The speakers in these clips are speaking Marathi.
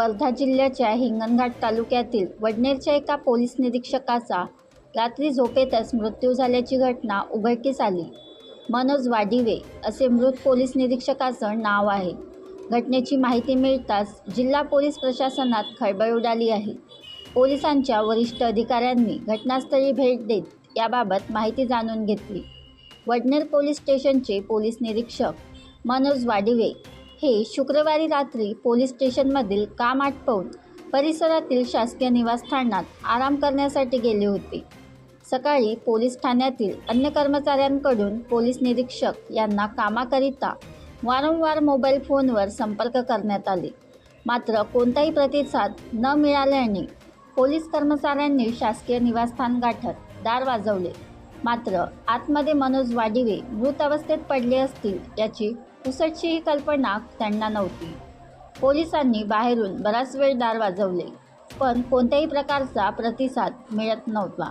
वर्धा जिल्ह्याच्या हिंगणघाट तालुक्यातील वडनेरच्या एका पोलीस निरीक्षकाचा रात्री झोपेतच मृत्यू झाल्याची घटना उघडकीस आली. मनोज वाडिवे असे मृत पोलीस निरीक्षकाचं नाव आहे. घटनेची माहिती मिळताच जिल्हा पोलीस प्रशासनात खळबळ उडाली आहे. पोलिसांच्या वरिष्ठ अधिकाऱ्यांनी घटनास्थळी भेट देत याबाबत माहिती जाणून घेतली. वडनेर पोलीस स्टेशनचे पोलीस निरीक्षक मनोज वाडिवे हे शुक्रवारी रात्री पोलीस स्टेशनमधील काम आटपवून परिसरातील शासकीय निवासस्थानात आराम करण्यासाठी गेले होते. सकाळी पोलीस ठाण्यातील अन्य कर्मचाऱ्यांकडून पोलीस निरीक्षक यांना कामाकरिता वारंवार मोबाईल फोनवर संपर्क करण्यात आले. मात्र कोणताही प्रतिसाद न मिळाल्याने पोलीस कर्मचाऱ्यांनी शासकीय निवासस्थान गाठत दार वाजवले. मात्र आतमध्ये मनोज वाडिवे मृत अवस्थेत पडले असतील याची पुसटशीही कल्पना त्यांना नव्हती. पोलिसांनी बाहेरून बराच वेळ दार वाजवले पण कोणत्याही प्रकारचा प्रतिसाद मिळत नव्हता.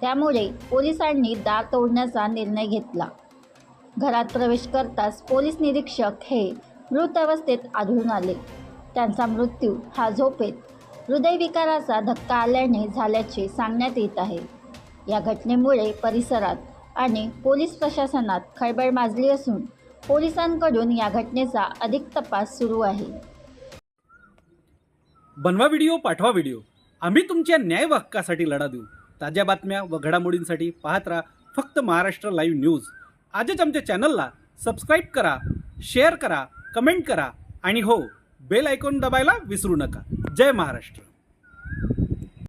त्यामुळे पोलिसांनी दार तोडण्याचा निर्णय घेतला. घरात प्रवेश करताच पोलीस निरीक्षक हे मृत अवस्थेत आढळून आले. त्यांचा मृत्यू हा झोपेत हृदयविकाराचा धक्का आल्याने झाल्याचे सांगण्यात येत आहे. या घटनेमुळे परिसरात आणि पोलीस प्रशासनात खळबळ माजली असून पोलिसांकडून या घटनेचा अधिक तपास सुरू आहे. बनवा व्हिडिओ पाठवा व्हिडिओ. आम्ही तुमच्या न्याय हक्कासाठी लढा देऊ. ताज्या बातम्या व घडामोडींसाठी पाहत राहा फक्त महाराष्ट्र लाईव्ह न्यूज. आजच आमच्या चॅनलला सबस्क्राईब करा शेअर करा कमेंट करा आणि हो बेल आयकॉन दबायला विसरू नका. जय महाराष्ट्र.